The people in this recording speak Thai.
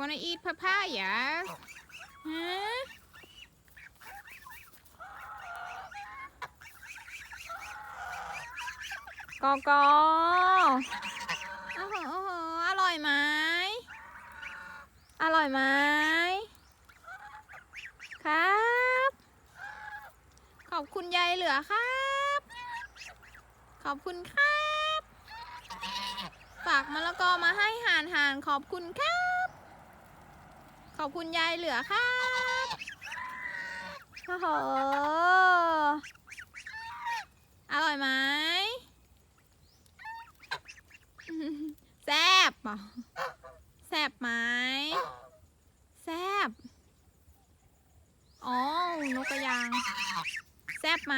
wanna eat papaya ฮะกอกอโอ้โหโอ้โหอร่อยไหม อร่อยไหม ครับ ขอบคุณยายเหลือครับ ขอบคุณครับ ฝากมะละกอมาให้ห่านห่านขอบคุณครับ ขอบคุณยายเหลือครับโอ้โหอร่อยไหมแซบป่ะแซบไหมแซบอ๋อนกกระยาง แซบไหม